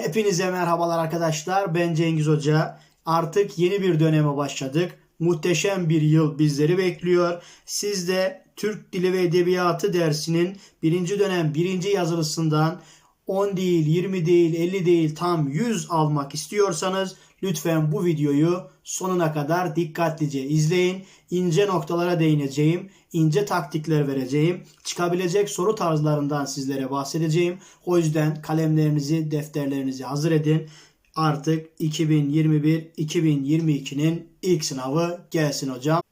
Hepinize merhabalar arkadaşlar. Ben Cengiz Hoca. Artık yeni bir döneme başladık. Muhteşem bir yıl bizleri bekliyor. Siz de Türk Dili ve Edebiyatı dersinin birinci dönem birinci yazılısından 10 değil, 20 değil, 50 değil tam 100 almak istiyorsanız lütfen bu videoyu sonuna kadar dikkatlice izleyin. İnce noktalara değineceğim, ince taktikler vereceğim, çıkabilecek soru tarzlarından sizlere bahsedeceğim. O yüzden kalemlerinizi, defterlerinizi hazır edin. Artık 2021-2022'nin ilk sınavı gelsin hocam.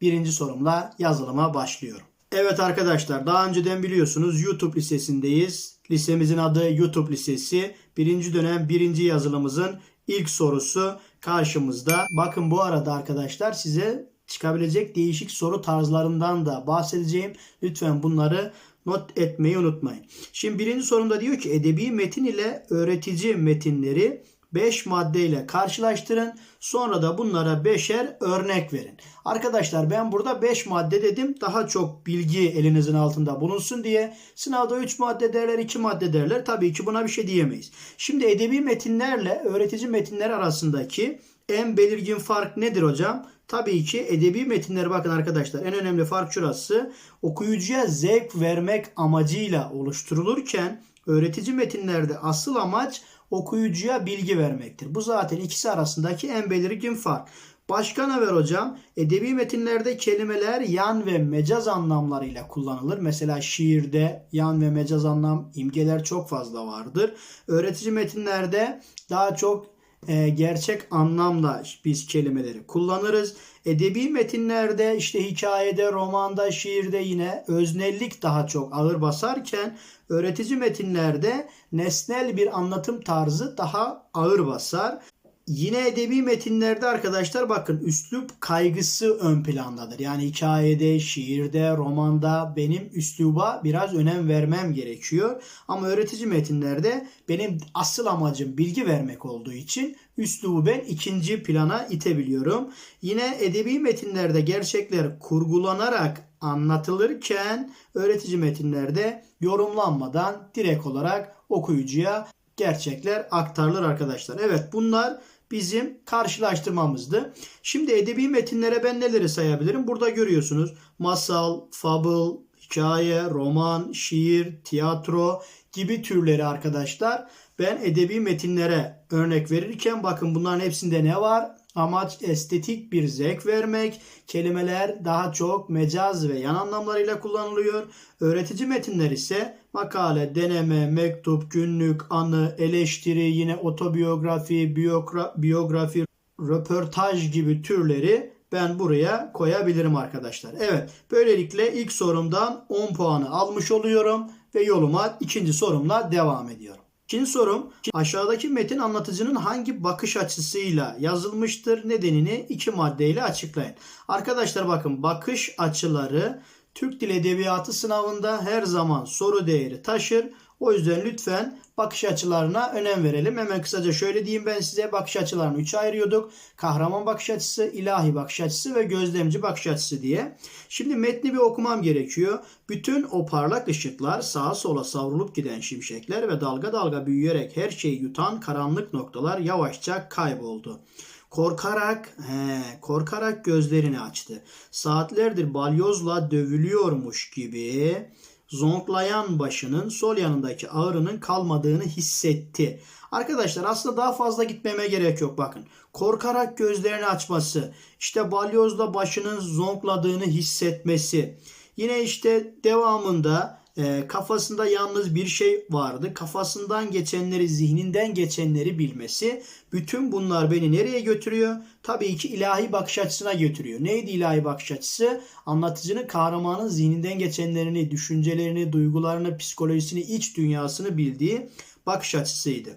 Birinci sorumla yazılıma başlıyorum. Evet arkadaşlar daha önceden biliyorsunuz YouTube lisesindeyiz. Lisemizin adı YouTube Lisesi. Birinci dönem birinci yazılımızın ilk sorusu karşımızda. Bakın bu arada arkadaşlar size çıkabilecek değişik soru tarzlarından da bahsedeceğim. Lütfen bunları not etmeyi unutmayın. Şimdi birinci sorumda diyor ki edebi metin ile öğretici metinleri 5 maddeyle karşılaştırın. Sonra da bunlara 5'er örnek verin. Arkadaşlar ben burada 5 madde dedim. Daha çok bilgi elinizin altında bulunsun diye. Sınavda 3 madde derler, 2 madde derler. Tabii ki buna bir şey diyemeyiz. Şimdi edebi metinlerle öğretici metinler arasındaki en belirgin fark nedir hocam? Tabii ki edebi metinler bakın arkadaşlar en önemli fark şurası. Okuyucuya zevk vermek amacıyla oluşturulurken öğretici metinlerde asıl amaç okuyucuya bilgi vermektir. Bu zaten ikisi arasındaki en belirgin fark. Başka ne ver hocam? Edebi metinlerde kelimeler yan ve mecaz anlamlarıyla kullanılır. Mesela şiirde yan ve mecaz anlam imgeler çok fazla vardır. Öğretici metinlerde daha çok e, gerçek anlamda biz kelimeleri kullanırız. Edebi metinlerde işte hikayede, romanda, şiirde yine öznellik daha çok ağır basarken öğretici metinlerde nesnel bir anlatım tarzı daha ağır basar. Yine edebi metinlerde arkadaşlar bakın üslup kaygısı ön plandadır. Yani hikayede, şiirde, romanda benim üsluba biraz önem vermem gerekiyor. Ama öğretici metinlerde benim asıl amacım bilgi vermek olduğu için üslubu ben ikinci plana itebiliyorum. Yine edebi metinlerde gerçekler kurgulanarak anlatılırken öğretici metinlerde yorumlanmadan direkt olarak okuyucuya gerçekler aktarılır arkadaşlar. Evet bunlar bizim karşılaştırmamızdı. Şimdi edebi metinlere ben neleri sayabilirim? Burada görüyorsunuz masal, fable, hikaye, roman, şiir, tiyatro gibi türleri arkadaşlar. Ben edebi metinlere örnek verirken bakın bunların hepsinde ne var? Amaç estetik bir zevk vermek. Kelimeler daha çok mecaz ve yan anlamlarıyla kullanılıyor. Öğretici metinler ise makale, deneme, mektup, günlük, anı, eleştiri, yine otobiyografi, biyogra biyografi, röportaj gibi türleri ben buraya koyabilirim arkadaşlar. Evet böylelikle ilk sorumdan 10 puanı almış oluyorum ve yoluma ikinci sorumla devam ediyorum. İkinci sorum aşağıdaki metin anlatıcının hangi bakış açısıyla yazılmıştır nedenini iki maddeyle açıklayın. Arkadaşlar bakın bakış açıları Türk Dil Edebiyatı sınavında her zaman soru değeri taşır. O yüzden lütfen bakış açılarına önem verelim. Hemen kısaca şöyle diyeyim ben size bakış açılarını 3'e ayırıyorduk. Kahraman bakış açısı, ilahi bakış açısı ve gözlemci bakış açısı diye. Şimdi metni bir okumam gerekiyor. Bütün o parlak ışıklar sağa sola savrulup giden şimşekler ve dalga dalga büyüyerek her şeyi yutan karanlık noktalar yavaşça kayboldu. Korkarak, he, korkarak gözlerini açtı. Saatlerdir balyozla dövülüyormuş gibi zonklayan başının sol yanındaki ağrının kalmadığını hissetti. Arkadaşlar aslında daha fazla gitmeme gerek yok bakın. Korkarak gözlerini açması, işte balyozla başının zonkladığını hissetmesi. Yine işte devamında e, kafasında yalnız bir şey vardı. Kafasından geçenleri, zihninden geçenleri bilmesi. Bütün bunlar beni nereye götürüyor? Tabii ki ilahi bakış açısına götürüyor. Neydi ilahi bakış açısı? Anlatıcının kahramanın zihninden geçenlerini, düşüncelerini, duygularını, psikolojisini, iç dünyasını bildiği bakış açısıydı.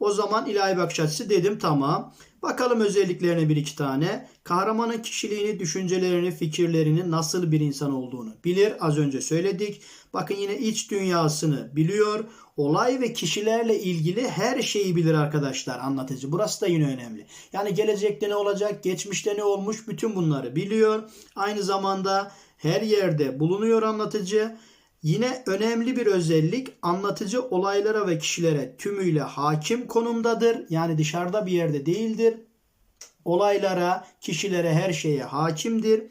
O zaman ilahi bakış açısı dedim tamam. Bakalım özelliklerine bir iki tane. Kahramanın kişiliğini, düşüncelerini, fikirlerini, nasıl bir insan olduğunu bilir. Az önce söyledik. Bakın yine iç dünyasını biliyor. Olay ve kişilerle ilgili her şeyi bilir arkadaşlar anlatıcı. Burası da yine önemli. Yani gelecekte ne olacak, geçmişte ne olmuş bütün bunları biliyor. Aynı zamanda her yerde bulunuyor anlatıcı. Yine önemli bir özellik anlatıcı olaylara ve kişilere tümüyle hakim konumdadır. Yani dışarıda bir yerde değildir. Olaylara, kişilere, her şeye hakimdir.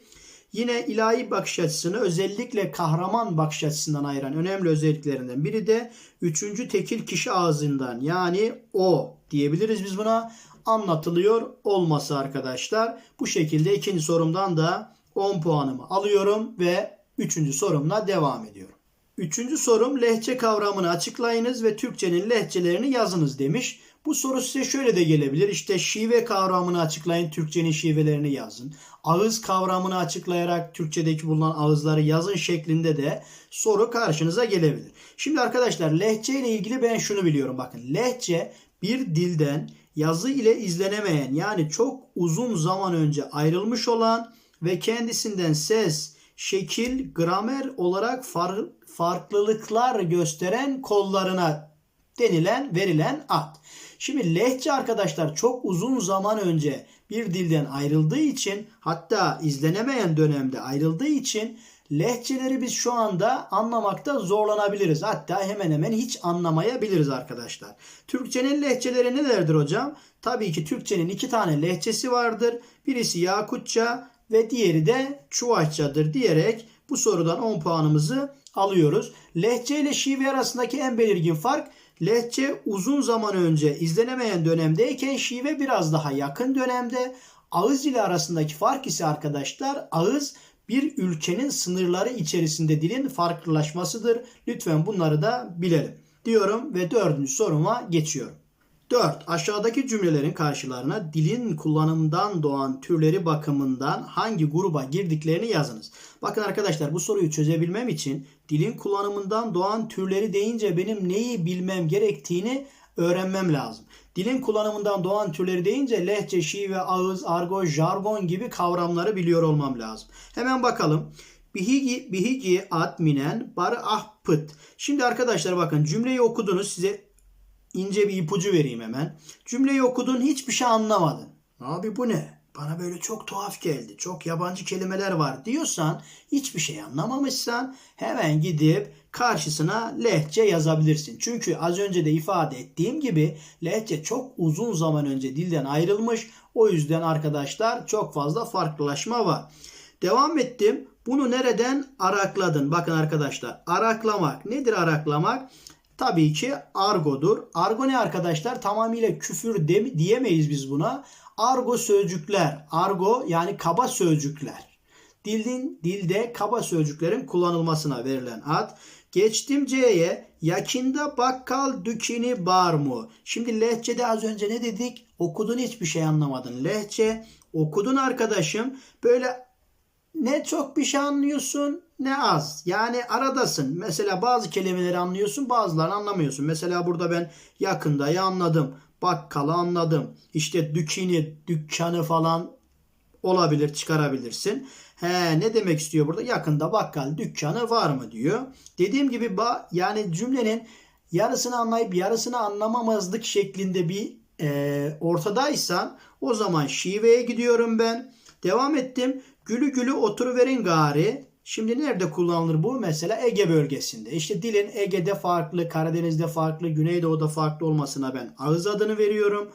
Yine ilahi bakış açısını özellikle kahraman bakış açısından ayıran önemli özelliklerinden biri de üçüncü tekil kişi ağzından yani o diyebiliriz biz buna anlatılıyor olması arkadaşlar. Bu şekilde ikinci sorumdan da 10 puanımı alıyorum ve üçüncü sorumla devam ediyorum. Üçüncü sorum lehçe kavramını açıklayınız ve Türkçenin lehçelerini yazınız demiş. Bu soru size şöyle de gelebilir. İşte şive kavramını açıklayın, Türkçenin şivelerini yazın. Ağız kavramını açıklayarak Türkçedeki bulunan ağızları yazın şeklinde de soru karşınıza gelebilir. Şimdi arkadaşlar lehçe ile ilgili ben şunu biliyorum. Bakın lehçe bir dilden yazı ile izlenemeyen yani çok uzun zaman önce ayrılmış olan ve kendisinden ses, şekil, gramer olarak far, farklılıklar gösteren kollarına denilen, verilen ad. Şimdi lehçe arkadaşlar çok uzun zaman önce bir dilden ayrıldığı için hatta izlenemeyen dönemde ayrıldığı için lehçeleri biz şu anda anlamakta zorlanabiliriz. Hatta hemen hemen hiç anlamayabiliriz arkadaşlar. Türkçenin lehçeleri nelerdir hocam? Tabii ki Türkçenin iki tane lehçesi vardır. Birisi Yakutça ve diğeri de Çuvaşçadır diyerek bu sorudan 10 puanımızı alıyoruz. Lehçe ile şive arasındaki en belirgin fark lehçe uzun zaman önce izlenemeyen dönemdeyken şive biraz daha yakın dönemde. Ağız ile arasındaki fark ise arkadaşlar ağız bir ülkenin sınırları içerisinde dilin farklılaşmasıdır. Lütfen bunları da bilelim diyorum ve dördüncü soruma geçiyorum. 4. Aşağıdaki cümlelerin karşılarına dilin kullanımından doğan türleri bakımından hangi gruba girdiklerini yazınız. Bakın arkadaşlar bu soruyu çözebilmem için dilin kullanımından doğan türleri deyince benim neyi bilmem gerektiğini öğrenmem lazım. Dilin kullanımından doğan türleri deyince lehçe, şive, ağız, argo, jargon gibi kavramları biliyor olmam lazım. Hemen bakalım. Bihigi, bihigi atminen bar ahpıt. Şimdi arkadaşlar bakın cümleyi okudunuz size ince bir ipucu vereyim hemen. Cümleyi okudun hiçbir şey anlamadın. Abi bu ne? Bana böyle çok tuhaf geldi. Çok yabancı kelimeler var diyorsan hiçbir şey anlamamışsan hemen gidip karşısına lehçe yazabilirsin. Çünkü az önce de ifade ettiğim gibi lehçe çok uzun zaman önce dilden ayrılmış. O yüzden arkadaşlar çok fazla farklılaşma var. Devam ettim. Bunu nereden arakladın? Bakın arkadaşlar araklamak. Nedir araklamak? Tabii ki argodur. Argo ne arkadaşlar? Tamamıyla küfür de, diyemeyiz biz buna. Argo sözcükler. Argo yani kaba sözcükler. Dilin, dilde kaba sözcüklerin kullanılmasına verilen ad. Geçtim C'ye. Yakında bakkal dükini bar mı? Şimdi lehçede az önce ne dedik? Okudun hiçbir şey anlamadın. Lehçe okudun arkadaşım. Böyle ne çok bir şey anlıyorsun ne az. Yani aradasın. Mesela bazı kelimeleri anlıyorsun bazılarını anlamıyorsun. Mesela burada ben yakındayı anladım. Bakkalı anladım. İşte dükini, dükkanı falan olabilir çıkarabilirsin. He ne demek istiyor burada? Yakında bakkal dükkanı var mı diyor. Dediğim gibi ba yani cümlenin yarısını anlayıp yarısını anlamamazlık şeklinde bir e, ortadaysan o zaman şiveye gidiyorum ben. Devam ettim. Gülü gülü oturuverin gari. Şimdi nerede kullanılır bu? Mesela Ege bölgesinde. İşte dilin Ege'de farklı, Karadeniz'de farklı, Güneydoğu'da farklı olmasına ben ağız adını veriyorum.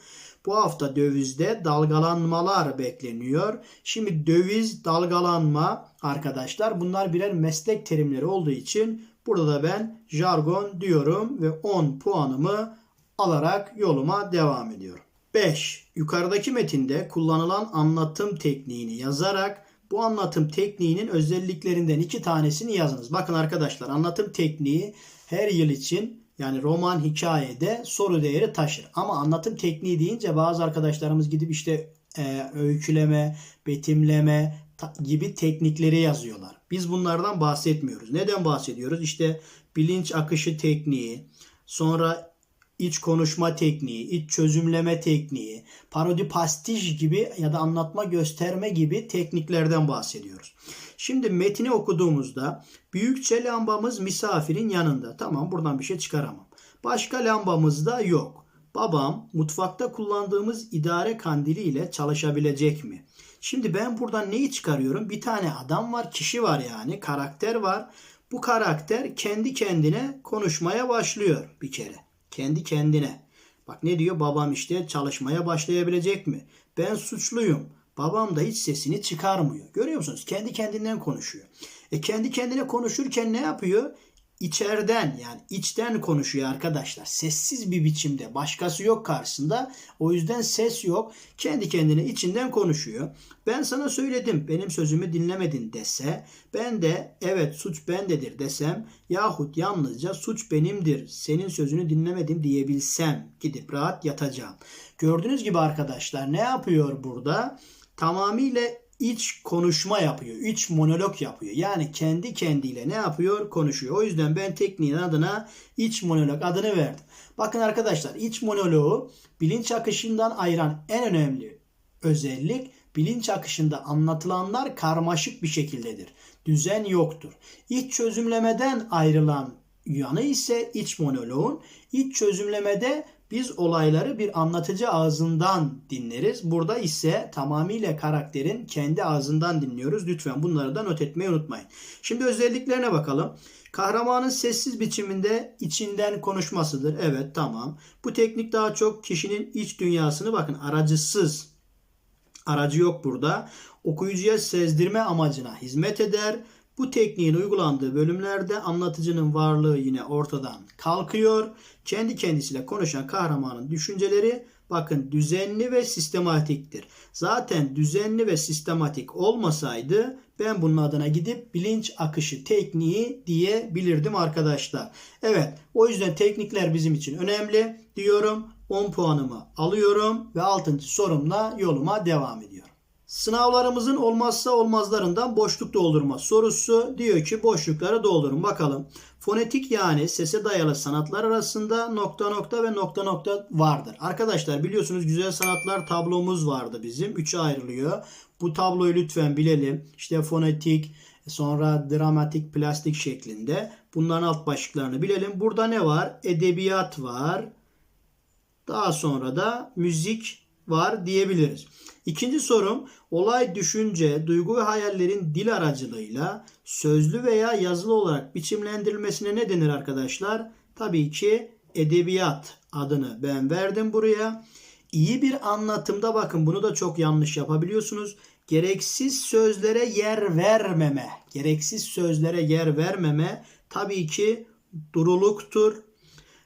Bu hafta dövizde dalgalanmalar bekleniyor. Şimdi döviz, dalgalanma arkadaşlar bunlar birer meslek terimleri olduğu için burada da ben jargon diyorum ve 10 puanımı alarak yoluma devam ediyorum. 5. Yukarıdaki metinde kullanılan anlatım tekniğini yazarak bu anlatım tekniğinin özelliklerinden iki tanesini yazınız. Bakın arkadaşlar anlatım tekniği her yıl için yani roman hikayede soru değeri taşır. Ama anlatım tekniği deyince bazı arkadaşlarımız gidip işte e, öyküleme, betimleme gibi teknikleri yazıyorlar. Biz bunlardan bahsetmiyoruz. Neden bahsediyoruz? İşte bilinç akışı tekniği, sonra iç konuşma tekniği, iç çözümleme tekniği, parodi pastiş gibi ya da anlatma gösterme gibi tekniklerden bahsediyoruz. Şimdi metni okuduğumuzda büyükçe lambamız misafirin yanında. Tamam buradan bir şey çıkaramam. Başka lambamız da yok. Babam mutfakta kullandığımız idare kandili ile çalışabilecek mi? Şimdi ben buradan neyi çıkarıyorum? Bir tane adam var, kişi var yani, karakter var. Bu karakter kendi kendine konuşmaya başlıyor bir kere. Kendi kendine. Bak ne diyor? Babam işte çalışmaya başlayabilecek mi? Ben suçluyum. Babam da hiç sesini çıkarmıyor. Görüyor musunuz? Kendi kendinden konuşuyor. E kendi kendine konuşurken ne yapıyor? İçeriden yani içten konuşuyor arkadaşlar. Sessiz bir biçimde. Başkası yok karşısında. O yüzden ses yok. Kendi kendine içinden konuşuyor. Ben sana söyledim. Benim sözümü dinlemedin dese. Ben de evet suç bendedir desem. Yahut yalnızca suç benimdir. Senin sözünü dinlemedim diyebilsem. Gidip rahat yatacağım. Gördüğünüz gibi arkadaşlar ne yapıyor burada? Tamamıyla iç konuşma yapıyor. iç monolog yapıyor. Yani kendi kendiyle ne yapıyor? Konuşuyor. O yüzden ben tekniğin adına iç monolog adını verdim. Bakın arkadaşlar iç monologu bilinç akışından ayıran en önemli özellik bilinç akışında anlatılanlar karmaşık bir şekildedir. Düzen yoktur. İç çözümlemeden ayrılan yanı ise iç monoloğun. İç çözümlemede biz olayları bir anlatıcı ağzından dinleriz. Burada ise tamamıyla karakterin kendi ağzından dinliyoruz. Lütfen bunları da not etmeyi unutmayın. Şimdi özelliklerine bakalım. Kahramanın sessiz biçiminde içinden konuşmasıdır. Evet tamam. Bu teknik daha çok kişinin iç dünyasını bakın aracısız. Aracı yok burada. Okuyucuya sezdirme amacına hizmet eder. Bu tekniğin uygulandığı bölümlerde anlatıcının varlığı yine ortadan kalkıyor. Kendi kendisiyle konuşan kahramanın düşünceleri bakın düzenli ve sistematiktir. Zaten düzenli ve sistematik olmasaydı ben bunun adına gidip bilinç akışı tekniği diyebilirdim arkadaşlar. Evet o yüzden teknikler bizim için önemli diyorum. 10 puanımı alıyorum ve 6. sorumla yoluma devam ediyorum. Sınavlarımızın olmazsa olmazlarından boşluk doldurma sorusu diyor ki boşlukları doldurun bakalım. Fonetik yani sese dayalı sanatlar arasında nokta nokta ve nokta nokta vardır. Arkadaşlar biliyorsunuz güzel sanatlar tablomuz vardı bizim. Üçe ayrılıyor. Bu tabloyu lütfen bilelim. İşte fonetik, sonra dramatik, plastik şeklinde. Bunların alt başlıklarını bilelim. Burada ne var? Edebiyat var. Daha sonra da müzik var diyebiliriz. İkinci sorum olay, düşünce, duygu ve hayallerin dil aracılığıyla sözlü veya yazılı olarak biçimlendirilmesine ne denir arkadaşlar? Tabii ki edebiyat adını ben verdim buraya. İyi bir anlatımda bakın bunu da çok yanlış yapabiliyorsunuz. Gereksiz sözlere yer vermeme, gereksiz sözlere yer vermeme tabii ki duruluktur,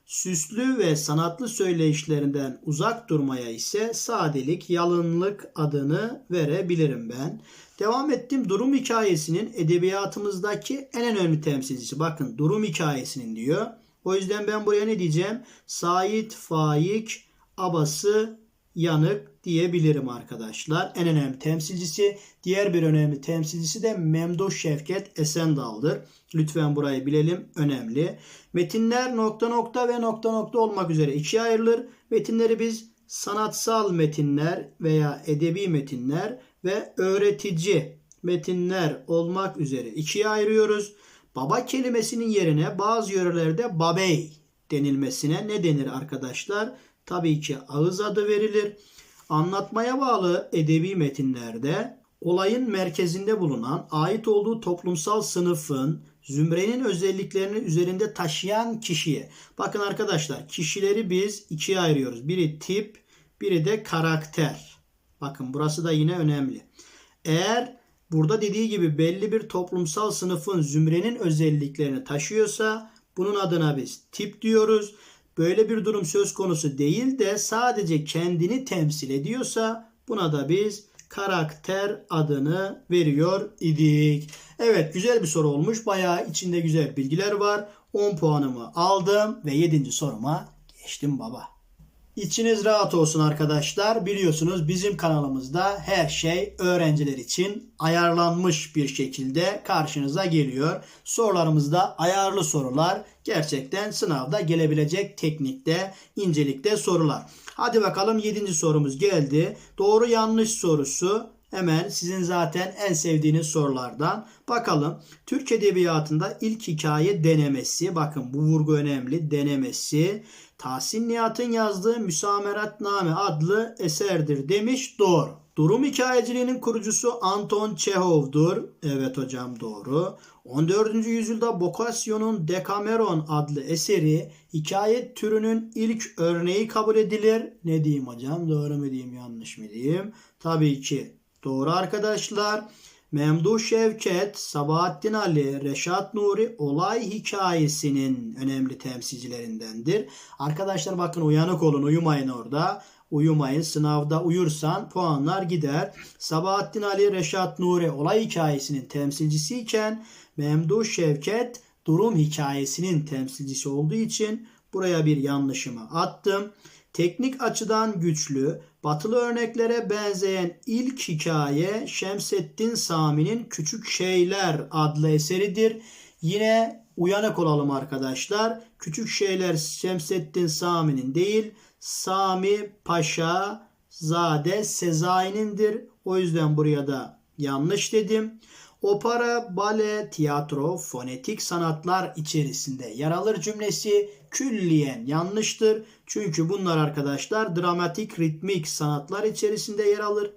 Süslü ve sanatlı söyleyişlerinden uzak durmaya ise sadelik, yalınlık adını verebilirim ben. Devam ettim. Durum hikayesinin edebiyatımızdaki en önemli temsilcisi. Bakın durum hikayesinin diyor. O yüzden ben buraya ne diyeceğim? Sait, Faik, Abası, Yanık diyebilirim arkadaşlar. En önemli temsilcisi. Diğer bir önemli temsilcisi de Memduh Şevket Esendal'dır. Lütfen burayı bilelim. Önemli. Metinler nokta nokta ve nokta nokta olmak üzere ikiye ayrılır. Metinleri biz sanatsal metinler veya edebi metinler ve öğretici metinler olmak üzere ikiye ayırıyoruz. Baba kelimesinin yerine bazı yörelerde babey denilmesine ne denir arkadaşlar? Tabii ki ağız adı verilir. Anlatmaya bağlı edebi metinlerde olayın merkezinde bulunan ait olduğu toplumsal sınıfın zümrenin özelliklerini üzerinde taşıyan kişiye. Bakın arkadaşlar kişileri biz ikiye ayırıyoruz. Biri tip, biri de karakter. Bakın burası da yine önemli. Eğer burada dediği gibi belli bir toplumsal sınıfın zümrenin özelliklerini taşıyorsa bunun adına biz tip diyoruz. Böyle bir durum söz konusu değil de sadece kendini temsil ediyorsa buna da biz karakter adını veriyor idik. Evet güzel bir soru olmuş. Bayağı içinde güzel bilgiler var. 10 puanımı aldım ve 7. soruma geçtim baba. İçiniz rahat olsun arkadaşlar. Biliyorsunuz bizim kanalımızda her şey öğrenciler için ayarlanmış bir şekilde karşınıza geliyor. Sorularımızda ayarlı sorular gerçekten sınavda gelebilecek teknikte, incelikte sorular. Hadi bakalım 7. sorumuz geldi. Doğru yanlış sorusu hemen sizin zaten en sevdiğiniz sorulardan. Bakalım Türk Edebiyatı'nda ilk hikaye denemesi. Bakın bu vurgu önemli. Denemesi Tahsin Nihat'ın yazdığı Müsameratname adlı eserdir demiş. Doğru. Durum hikayeciliğinin kurucusu Anton Çehov'dur. Evet hocam doğru. 14. yüzyılda Boccaccio'nun Decameron adlı eseri hikayet türünün ilk örneği kabul edilir. Ne diyeyim hocam? Doğru mu diyeyim yanlış mı diyeyim? Tabii ki doğru arkadaşlar. Memduh Şevket, Sabahattin Ali, Reşat Nuri olay hikayesinin önemli temsilcilerindendir. Arkadaşlar bakın uyanık olun uyumayın orada. Uyumayın sınavda uyursan puanlar gider. Sabahattin Ali, Reşat Nuri olay hikayesinin temsilcisiyken Memduh Şevket durum hikayesinin temsilcisi olduğu için buraya bir yanlışımı attım. Teknik açıdan güçlü, batılı örneklere benzeyen ilk hikaye Şemseddin Sami'nin Küçük Şeyler adlı eseridir. Yine uyanık olalım arkadaşlar. Küçük Şeyler Şemseddin Sami'nin değil, Sami Paşa Zade Sezai'nindir. O yüzden buraya da yanlış dedim. Opera, bale, tiyatro, fonetik sanatlar içerisinde yer alır cümlesi külliyen yanlıştır. Çünkü bunlar arkadaşlar dramatik, ritmik sanatlar içerisinde yer alır.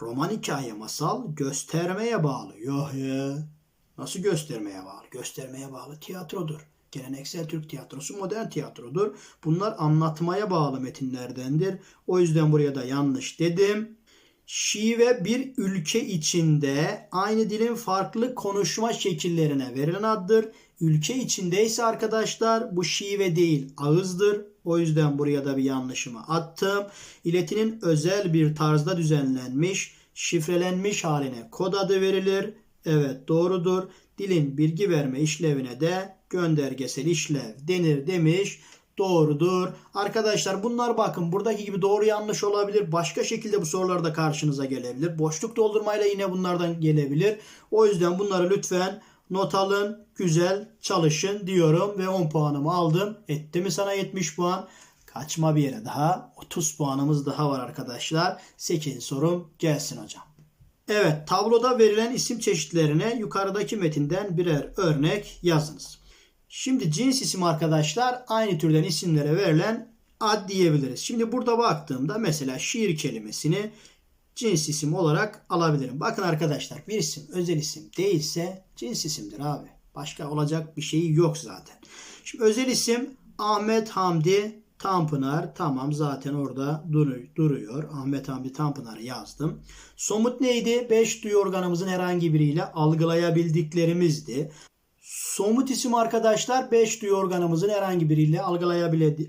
Roman hikaye masal göstermeye bağlı. Yok ya. Nasıl göstermeye bağlı? Göstermeye bağlı tiyatrodur. Geleneksel Türk tiyatrosu modern tiyatrodur. Bunlar anlatmaya bağlı metinlerdendir. O yüzden buraya da yanlış dedim. Şive bir ülke içinde aynı dilin farklı konuşma şekillerine verilen addır. Ülke içindeyse arkadaşlar bu şive değil ağızdır. O yüzden buraya da bir yanlışımı attım. İletinin özel bir tarzda düzenlenmiş, şifrelenmiş haline kod adı verilir. Evet doğrudur. Dilin bilgi verme işlevine de göndergesel işlev denir demiş. Doğrudur. Arkadaşlar bunlar bakın buradaki gibi doğru yanlış olabilir. Başka şekilde bu sorular da karşınıza gelebilir. Boşluk doldurmayla yine bunlardan gelebilir. O yüzden bunları lütfen not alın. Güzel çalışın diyorum ve 10 puanımı aldım. Etti mi sana 70 puan? Kaçma bir yere daha. 30 puanımız daha var arkadaşlar. 8 sorum gelsin hocam. Evet tabloda verilen isim çeşitlerine yukarıdaki metinden birer örnek yazınız. Şimdi cins isim arkadaşlar aynı türden isimlere verilen ad diyebiliriz. Şimdi burada baktığımda mesela şiir kelimesini cins isim olarak alabilirim. Bakın arkadaşlar bir isim özel isim değilse cins isimdir abi. Başka olacak bir şeyi yok zaten. Şimdi özel isim Ahmet Hamdi Tanpınar tamam zaten orada duruyor. Ahmet Hamdi Tanpınar'ı yazdım. Somut neydi? 5 duyu organımızın herhangi biriyle algılayabildiklerimizdi. Somut isim arkadaşlar 5 duyu organımızın herhangi biriyle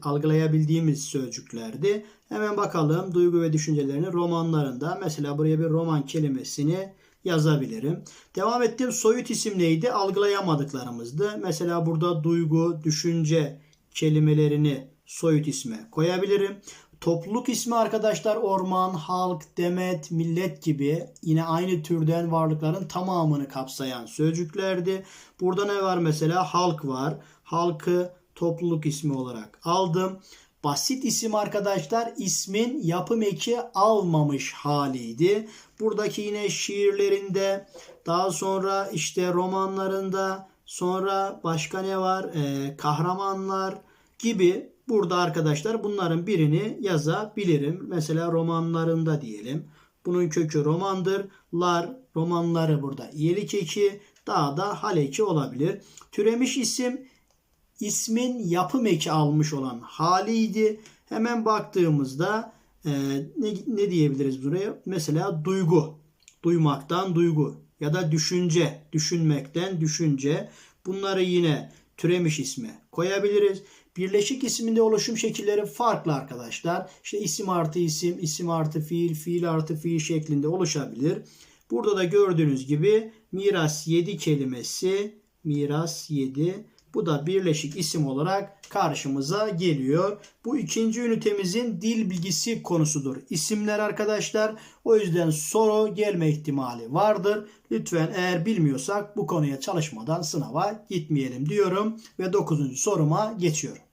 algılayabildiğimiz sözcüklerdi. Hemen bakalım duygu ve düşüncelerini romanlarında. Mesela buraya bir roman kelimesini yazabilirim. Devam ettiğim soyut isim neydi? Algılayamadıklarımızdı. Mesela burada duygu, düşünce kelimelerini soyut isme koyabilirim. Topluluk ismi arkadaşlar orman, halk, demet, millet gibi yine aynı türden varlıkların tamamını kapsayan sözcüklerdi. Burada ne var mesela? Halk var. Halkı topluluk ismi olarak aldım. Basit isim arkadaşlar ismin yapım eki almamış haliydi. Buradaki yine şiirlerinde daha sonra işte romanlarında sonra başka ne var? Ee, kahramanlar gibi Burada arkadaşlar bunların birini yazabilirim. Mesela romanlarında diyelim. Bunun kökü romandır. Lar romanları burada iyelik eki. Daha da hal eki olabilir. Türemiş isim ismin yapım eki almış olan haliydi. Hemen baktığımızda e, ne, ne diyebiliriz buraya? Mesela duygu. Duymaktan duygu. Ya da düşünce. Düşünmekten düşünce. Bunları yine türemiş isme koyabiliriz. Birleşik isminde oluşum şekilleri farklı arkadaşlar. İşte isim artı isim, isim artı fiil, fiil artı fiil şeklinde oluşabilir. Burada da gördüğünüz gibi miras 7 kelimesi, miras 7 bu da birleşik isim olarak karşımıza geliyor. Bu ikinci ünitemizin dil bilgisi konusudur. İsimler arkadaşlar. O yüzden soru gelme ihtimali vardır. Lütfen eğer bilmiyorsak bu konuya çalışmadan sınava gitmeyelim diyorum ve 9. soruma geçiyorum.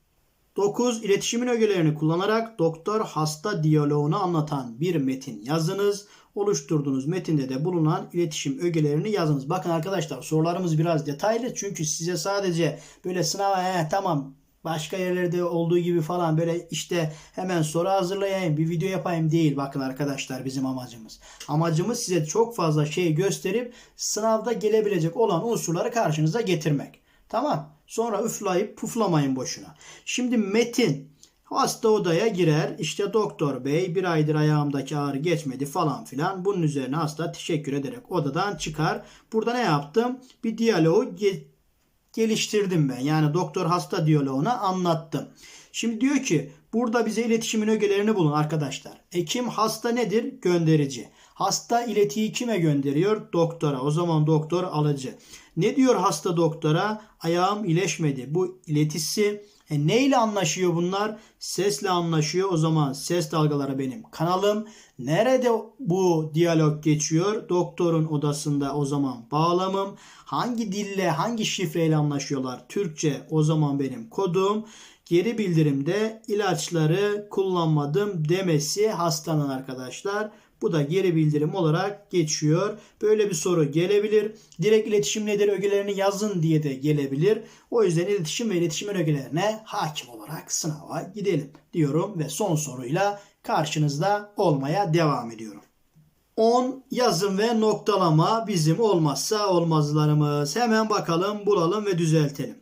9. İletişimin ögelerini kullanarak doktor hasta diyaloğunu anlatan bir metin yazınız. Oluşturduğunuz metinde de bulunan iletişim ögelerini yazınız. Bakın arkadaşlar sorularımız biraz detaylı çünkü size sadece böyle sınava he, tamam başka yerlerde olduğu gibi falan böyle işte hemen soru hazırlayayım, bir video yapayım değil. Bakın arkadaşlar bizim amacımız. Amacımız size çok fazla şey gösterip sınavda gelebilecek olan unsurları karşınıza getirmek. Tamam. Sonra üflayıp puflamayın boşuna. Şimdi metin Hasta odaya girer. İşte doktor bey bir aydır ayağımdaki ağrı geçmedi falan filan. Bunun üzerine hasta teşekkür ederek odadan çıkar. Burada ne yaptım? Bir diyaloğu ge- geliştirdim ben. Yani doktor hasta diyaloğuna anlattım. Şimdi diyor ki burada bize iletişimin ögelerini bulun arkadaşlar. Ekim hasta nedir? Gönderici. Hasta iletiyi kime gönderiyor? Doktora. O zaman doktor alıcı. Ne diyor hasta doktora? Ayağım iyileşmedi. Bu iletisi e neyle anlaşıyor bunlar? Sesle anlaşıyor. O zaman ses dalgaları benim kanalım. Nerede bu diyalog geçiyor? Doktorun odasında o zaman bağlamım. Hangi dille, hangi şifreyle anlaşıyorlar? Türkçe o zaman benim kodum. Geri bildirimde ilaçları kullanmadım demesi hastanın arkadaşlar. Bu da geri bildirim olarak geçiyor. Böyle bir soru gelebilir. Direkt iletişim nedir ögelerini yazın diye de gelebilir. O yüzden iletişim ve iletişimin ögelerine hakim olarak sınava gidelim diyorum ve son soruyla karşınızda olmaya devam ediyorum. 10 yazım ve noktalama bizim olmazsa olmazlarımız. Hemen bakalım, bulalım ve düzeltelim.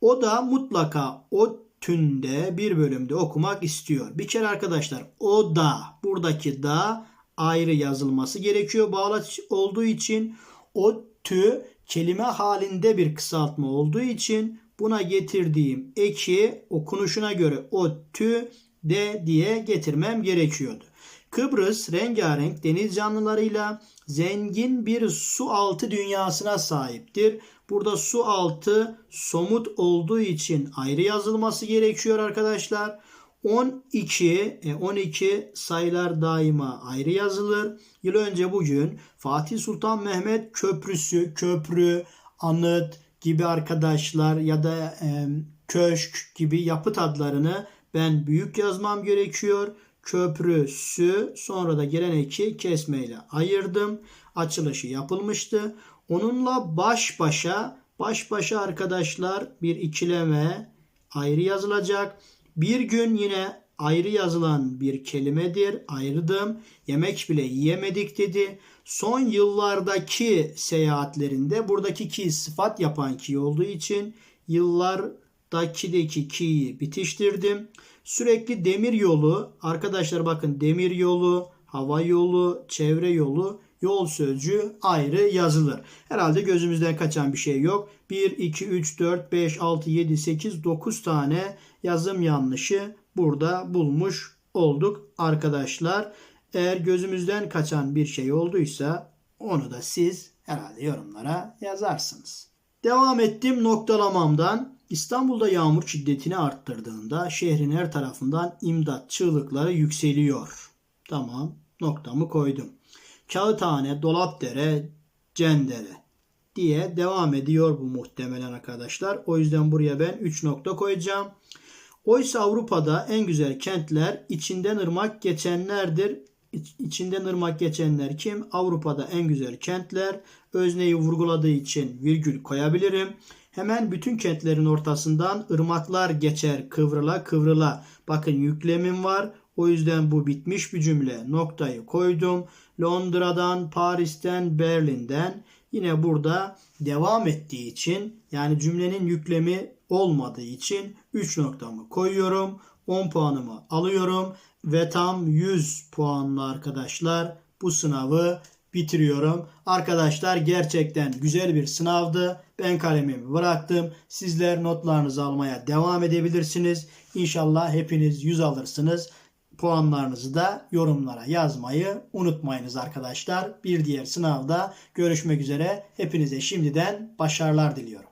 O da mutlaka o tünde bir bölümde okumak istiyor. Bir kere arkadaşlar o da buradaki da ayrı yazılması gerekiyor. Bağlaç olduğu için o tü kelime halinde bir kısaltma olduğu için buna getirdiğim eki okunuşuna göre o tü de diye getirmem gerekiyordu. Kıbrıs rengarenk deniz canlılarıyla zengin bir su altı dünyasına sahiptir. Burada su altı somut olduğu için ayrı yazılması gerekiyor arkadaşlar. 12, 12 e, sayılar daima ayrı yazılır. Yıl önce bugün Fatih Sultan Mehmet Köprüsü, köprü, anıt gibi arkadaşlar ya da e, köşk gibi yapıt adlarını ben büyük yazmam gerekiyor. Köprüsü sonra da gelen eki kesmeyle ayırdım. Açılışı yapılmıştı. Onunla baş başa baş başa arkadaşlar bir ikileme ayrı yazılacak. Bir gün yine ayrı yazılan bir kelimedir. Ayrıdım. Yemek bile yiyemedik dedi. Son yıllardaki seyahatlerinde buradaki ki sıfat yapan ki olduğu için yıllardakideki ki'yi bitiştirdim. Sürekli demir yolu arkadaşlar bakın demir yolu, hava yolu, çevre yolu yol sözcüğü ayrı yazılır. Herhalde gözümüzden kaçan bir şey yok. 1, 2, 3, 4, 5, 6, 7, 8, 9 tane yazım yanlışı burada bulmuş olduk arkadaşlar. Eğer gözümüzden kaçan bir şey olduysa onu da siz herhalde yorumlara yazarsınız. Devam ettim noktalamamdan. İstanbul'da yağmur şiddetini arttırdığında şehrin her tarafından imdat çığlıkları yükseliyor. Tamam noktamı koydum. Kağıthane, Dolapdere, Cendere diye devam ediyor bu muhtemelen arkadaşlar. O yüzden buraya ben 3 nokta koyacağım. Oysa Avrupa'da en güzel kentler içinden ırmak geçenlerdir. İçinden ırmak geçenler kim? Avrupa'da en güzel kentler. Özneyi vurguladığı için virgül koyabilirim. Hemen bütün kentlerin ortasından ırmaklar geçer kıvrıla kıvrıla. Bakın yüklemim var. O yüzden bu bitmiş bir cümle. Noktayı koydum. Londra'dan, Paris'ten, Berlin'den yine burada devam ettiği için yani cümlenin yüklemi olmadığı için 3 noktamı koyuyorum. 10 puanımı alıyorum ve tam 100 puanla arkadaşlar bu sınavı bitiriyorum. Arkadaşlar gerçekten güzel bir sınavdı. Ben kalemimi bıraktım. Sizler notlarınızı almaya devam edebilirsiniz. İnşallah hepiniz 100 alırsınız. Puanlarınızı da yorumlara yazmayı unutmayınız arkadaşlar. Bir diğer sınavda görüşmek üzere. Hepinize şimdiden başarılar diliyorum.